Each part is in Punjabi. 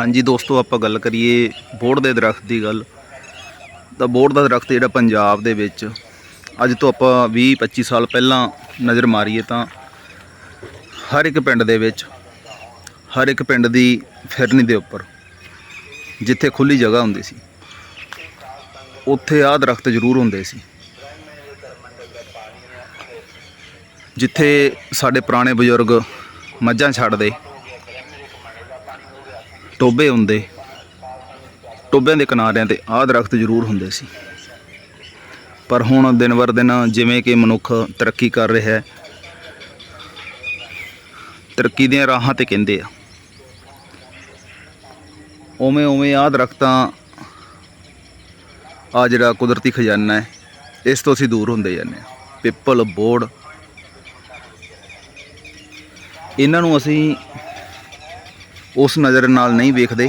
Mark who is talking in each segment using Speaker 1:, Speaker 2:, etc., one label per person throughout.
Speaker 1: ਹਾਂਜੀ ਦੋਸਤੋ, ਆਪਾਂ ਗੱਲ ਕਰੀਏ ਬੋੜ ਦੇ ਦਰਖਤ ਦੀ ਗੱਲ। ਤਾਂ ਬੋੜ ਦਾ ਦਰਖਤ ਜਿਹੜਾ ਪੰਜਾਬ ਦੇ ਵਿੱਚ, ਅੱਜ ਤੋਂ ਆਪਾਂ 20 25 ਸਾਲ ਪਹਿਲਾਂ ਨਜ਼ਰ ਮਾਰੀਏ ਤਾਂ ਹਰ ਇੱਕ ਪਿੰਡ ਦੇ ਵਿੱਚ, ਹਰ ਇੱਕ ਪਿੰਡ ਦੀ ਫਿਰਨੀ ਦੇ ਉੱਪਰ ਜਿੱਥੇ ਖੁੱਲੀ ਜਗ੍ਹਾ ਹੁੰਦੀ ਸੀ, ਉੱਥੇ ਆਹ ਦਰਖਤ ਜ਼ਰੂਰ ਹੁੰਦੇ ਸੀ। ਜਿੱਥੇ ਸਾਡੇ ਪੁਰਾਣੇ ਬਜ਼ੁਰਗ ਮੱਝਾਂ ਛੱਡਦੇ ਟੋਬੇ ਹੁੰਦੇ, ਟੋਬਿਆਂ ਦੇ ਕਿਨਾਰਿਆਂ ਤੇ ਆਹ ਦਰਖਤ ਜ਼ਰੂਰ ਹੁੰਦੇ ਸੀ। ਪਰ ਹੁਣ ਦਿਨ ਵਰ ਦਿਨ ਜਿਵੇਂ ਕਿ ਮਨੁੱਖ ਤਰੱਕੀ ਕਰ ਰਿਹਾ ਹੈ, ਤਰੱਕੀ ਦੀਆਂ ਰਾਹਾਂ ਤੇ ਕਹਿੰਦੇ ਆ। ਉਵੇਂ ਉਵੇਂ ਆਹ ਦਰਖਤਾਂ ਆ ਜਿਹੜਾ ਕੁਦਰਤੀ ਖਜ਼ਾਨਾ ਹੈ, ਇਸ ਤੋਂ ਅਸੀਂ ਦੂਰ ਹੁੰਦੇ ਜਾਂਦੇ ਹਾਂ। ਪਿੱਪਲ, ਬੋੜ, ਇਹਨਾਂ ਨੂੰ ਅਸੀਂ ਉਸ ਨਜ਼ਰ ਨਾਲ ਨਹੀਂ ਵੇਖਦੇ।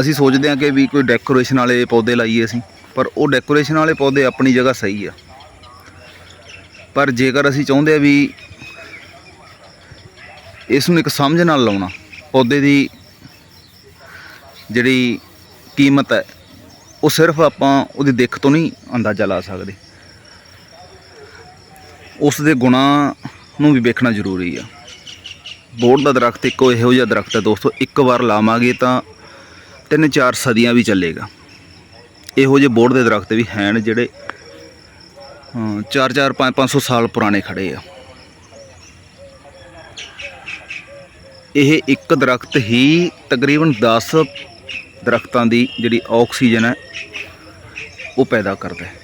Speaker 1: ਅਸੀਂ ਸੋਚਦੇ ਹਾਂ ਕਿ ਵੀ ਕੋਈ ਡੈਕੋਰੇਸ਼ਨ ਵਾਲੇ ਪੌਦੇ ਲਾਈਏ ਅਸੀਂ, ਪਰ ਉਹ ਡੈਕੋਰੇਸ਼ਨ ਵਾਲੇ ਪੌਦੇ ਆਪਣੀ ਜਗ੍ਹਾ ਸਹੀ ਆ। ਪਰ ਜੇਕਰ ਅਸੀਂ ਚਾਹੁੰਦੇ ਆ ਵੀ ਇਸ ਨੂੰ ਇੱਕ ਸਮਝ ਨਾਲ ਲਾਉਣਾ, ਪੌਦੇ ਦੀ ਜਿਹੜੀ ਕੀਮਤ ਹੈ, ਉਹ ਸਿਰਫ ਆਪਾਂ ਉਹਦੀ ਦਿੱਖ ਤੋਂ ਨਹੀਂ ਅੰਦਾਜ਼ਾ ਲਾ ਸਕਦੇ। ਉਸ ਦੇ ਗੁਣਾਂ ਨੂੰ ਵੀ ਵੇਖਣਾ ਜ਼ਰੂਰੀ ਆ। ਬੋੜ ਦਾ ਦਰਖਤ ਇੱਕੋ ਇਹੋ ਜਿਹਾ ਦਰਖਤ ਹੈ ਦੋਸਤੋ ਇੱਕ ਵਾਰ ਲਾਵਾਂਗੇ ਤਾਂ ਤਿੰਨ ਚਾਰ ਸਦੀਆਂ ਵੀ ਚੱਲੇਗਾ। ਇਹੋ ਜਿਹੇ ਬੋੜ ਦੇ ਦਰਖਤ ਵੀ ਹਨ ਜਿਹੜੇ ਅ, ਚਾਰ ਚਾਰ ਪੰਜ 500 ਸਾਲ ਪੁਰਾਣੇ ਖੜੇ ਆ। ਇਹ ਇੱਕ ਦਰਖਤ ਹੀ ਤਕਰੀਬਨ 10 ਦਰਖਤਾਂ ਦੀ ਜਿਹੜੀ ਆਕਸੀਜਨ ਹੈ ਉਹ ਪੈਦਾ ਕਰਦਾ ਹੈ।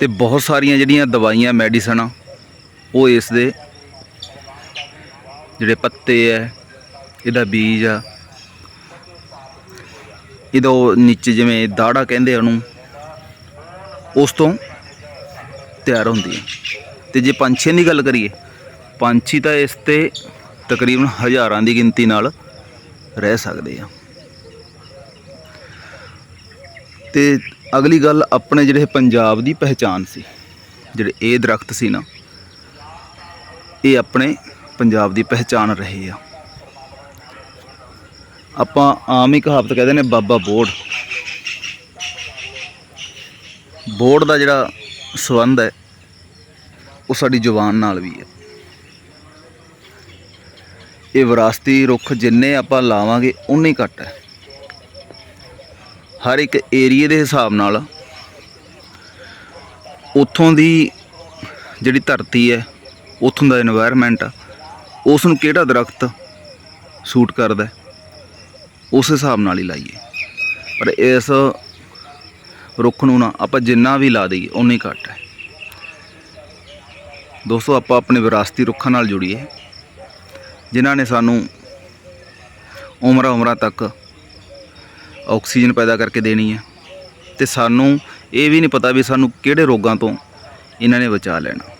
Speaker 1: ਤੇ ਬਹੁਤ ਸਾਰੀਆਂ ਜਿਹੜੀਆਂ ਦਵਾਈਆਂ ਮੈਡੀਸਨ ਆ ਉਹ ਇਸ ਦੇ ਜਿਹੜੇ ਪੱਤੇ ਐ ਇਹਦਾ ਬੀਜ ਆ। ਇਹਦਾ ਨੀਚੇ ਜਿਵੇਂ ਦਾੜਾ ਕਹਿੰਦੇ ਆ ਉਹਨੂੰ, ਉਸ ਤੋਂ ਤਿਆਰ ਹੁੰਦੀ ਹੈ ਤੇ ਜੇ ਪੰਛੀਆਂ ਦੀ ਗੱਲ ਕਰੀਏ ਪੰਛੀ ਤਾਂ ਇਸ ਤੇ ਤਕਰੀਬਨ ਹਜ਼ਾਰਾਂ ਦੀ ਗਿਣਤੀ ਨਾਲ ਰਹਿ ਸਕਦੇ ਆ। ਤੇ ਅਗਲੀ ਗੱਲ ਆਪਣੇ ਜਿਹੜੇ ਪੰਜਾਬ ਦੀ ਪਹਿਚਾਨ ਸੀ, ਜਿਹੜੇ ਇਹ ਦਰਖਤ ਸੀ ਨਾ, ਇਹ ਆਪਣੇ ਪੰਜਾਬ ਦੀ ਪਹਿਚਾਨ ਰਹੀ ਆ। ਆਪਾਂ ਆਮ ਹੀ ਕਹਾਵਤ ਕਹਿੰਦੇ ਨੇ ਬਾਬਾ ਬੋੜ। ਬੋੜ ਦਾ ਜਿਹੜਾ ਸਬੰਧ ਹੈ, ਉਹ ਸਾਡੀ ਜ਼ੁਬਾਨ ਨਾਲ ਵੀ ਹੈ। ਇਹ ਵਿਰਾਸਤੀ ਰੁੱਖ ਜਿੰਨੇ ਆਪਾਂ ਲਾਵਾਂਗੇ ਉਨੇ ਘੱਟ ਹੈ। ਹਰ ਇੱਕ ਏਰੀਏ ਦੇ ਹਿਸਾਬ ਨਾਲ ਉੱਥੋਂ ਦੀ ਜਿਹੜੀ ਧਰਤੀ ਹੈ, ਉੱਥੋਂ ਦਾ এনवायरमेंट ਉਸ ਨੂੰ ਕਿਹੜਾ ਦਰਖਤ ਸੂਟ ਕਰਦਾ ਉਸ ਹਿਸਾਬ ਨਾਲ ਹੀ ਲਾਈਏ। ਪਰ ਇਸ ਰੁੱਖ ਨੂੰ ਨਾ ਆਪਾਂ ਜਿੰਨਾ ਵੀ ਲਾ ਦਈਏ ਉਨਾ ਘੱਟ ਹੈ। ਦੋਸਤੋ, ਆਪਾਂ ਆਪਣੇ ਵਿਰਾਸਤੀ ਰੁੱਖਾਂ ਨਾਲ ਜੁੜੀਏ, ਜਿਨ੍ਹਾਂ ਨੇ ਸਾਨੂੰ ਉਮਰਾਂ ਉਮਰਾਂ ਤੱਕ ਆਕਸੀਜਨ ਪੈਦਾ ਕਰਕੇ ਦੇਣੀ ਹੈ ਤੇ ਸਾਨੂੰ ਇਹ ਵੀ ਨਹੀਂ ਪਤਾ ਵੀ ਸਾਨੂੰ ਕਿਹੜੇ ਰੋਗਾਂ ਤੋਂ ਇਹਨਾਂ ਨੇ ਬਚਾ ਲੈਣਾ।